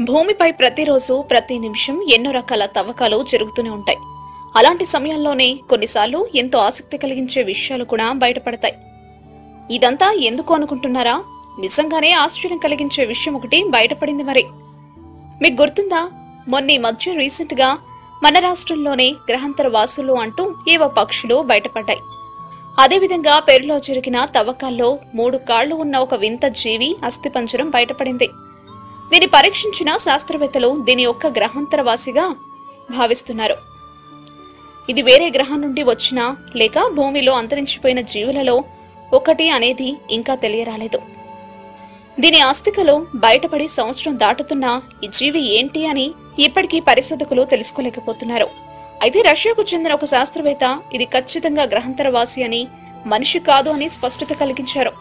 భూమిపై ప్రతిరోజు ప్రతి నిమిషం ఎన్నో రకాల తవ్వకాలు జరుగుతూనే ఉంటాయి. అలాంటి సమయంలోనే కొన్నిసార్లు ఎంతో ఆసక్తి కలిగించే విషయాలు కూడా బయటపడతాయి. ఇదంతా ఎందుకు అనుకుంటున్నారా? నిజంగానే ఆశ్చర్యం కలిగించే విషయం ఒకటి బయటపడింది మరి. మీకు గుర్తుందా? మొన్న మధ్య రీసెంట్గా మన రాష్ట్రంలోనే గ్రహాంతర వాసులు అంటూ ఏవో పక్షులు బయటపడ్డాయి. అదేవిధంగా పేరులో జరిగిన తవ్వకాల్లో మూడు కాళ్ళు ఉన్న ఒక వింత జీవి అస్థిపంజరం బయటపడింది. దీన్ని పరీక్షించిన శాస్త్రవేత్తలు దీని యొక్క గ్రహాంతరవాసిగా భావిస్తున్నారు. ఇది వేరే గ్రహం నుండి వచ్చిన లేక భూమిలో అంతరించిపోయిన జీవులలో ఒకటి అనేది ఇంకా తెలియరాలేదు. దీని ఆస్తికలు బయటపడి సంవత్సరం దాటుతున్న ఈ జీవి ఏంటి అని ఇప్పటికీ పరిశోధకులు తెలుసుకోలేకపోతున్నారు. అయితే రష్యాకు చెందిన ఒక శాస్త్రవేత్త ఇది ఖచ్చితంగా గ్రహాంతరవాసి అని మనిషి కాదు అని స్పష్టత కలిగించారు.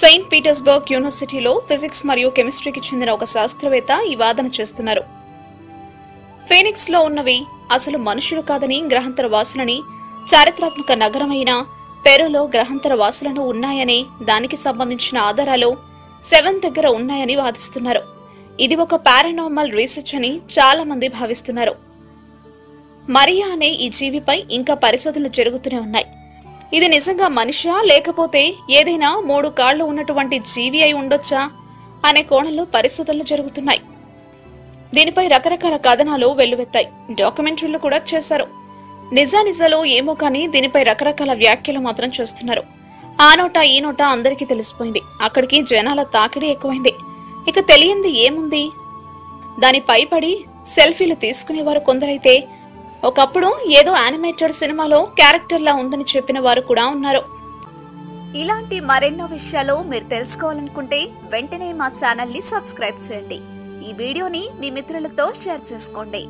సెయింట్ పీటర్స్బర్గ్ యూనివర్సిటీలో ఫిజిక్స్ మరియు కెమిస్ట్రీకి చెందిన ఒక శాస్త్రవేత్త ఈ వాదన చేస్తున్నారు. ఫీనిక్స్లో ఉన్నవి అసలు మనుషులు కాదని గ్రహాంతర వాసులని చారిత్రాత్మక నగరమైన పెరులో గ్రహాంతర వాసులను ఉన్నాయని దానికి సంబంధించిన ఆధారాలు సెవెన్ దగ్గర ఉన్నాయని వాదిస్తున్నారు. ఇది ఒక పారానార్మల్ రీసెర్చ్ అని చాలా మంది భావిస్తున్నారు. మరియా అనే ఈ జీవిపై ఇంకా పరిశోధనలు జరుగుతూనే ఉన్నాయి. ఇది నిజంగా మనిషా? లేకపోతే ఏదైనా మూడు కాళ్ళు ఉన్నటువంటి జీవి అయి ఉండొచ్చా? అనే కోణంలో పరిశోధనలు జరుగుతున్నాయి. దీనిపై రకరకాల కథనాలు వెల్లువెత్తాయి. డాక్యుమెంటరీలు కూడా చేశారు. నిజానిజాలు ఏమో కానీ దీనిపై రకరకాల వ్యాఖ్యలు మాత్రం చేస్తున్నారు. ఆ నోట ఈ నోట అందరికీ తెలిసిపోయింది. అక్కడికి జనాల తాకిడి ఎక్కువైంది. ఇక తెలియంది ఏముంది? దాని పైపడి సెల్ఫీలు తీసుకునేవారు కొందరైతే ఒకప్పుడు ఏదో యానిమేటెడ్ సినిమాలో క్యారెక్టర్లా ఉందని చెప్పిన వారు కూడా ఉన్నారు. ఇలాంటి మరెన్నో విషయాలు మీరు తెలుసుకోవాలనుకుంటే వెంటనే మా ఛానల్ని సబ్స్క్రైబ్ చేయండి. ఈ వీడియోని మీ మిత్రులతో షేర్ చేసుకోండి.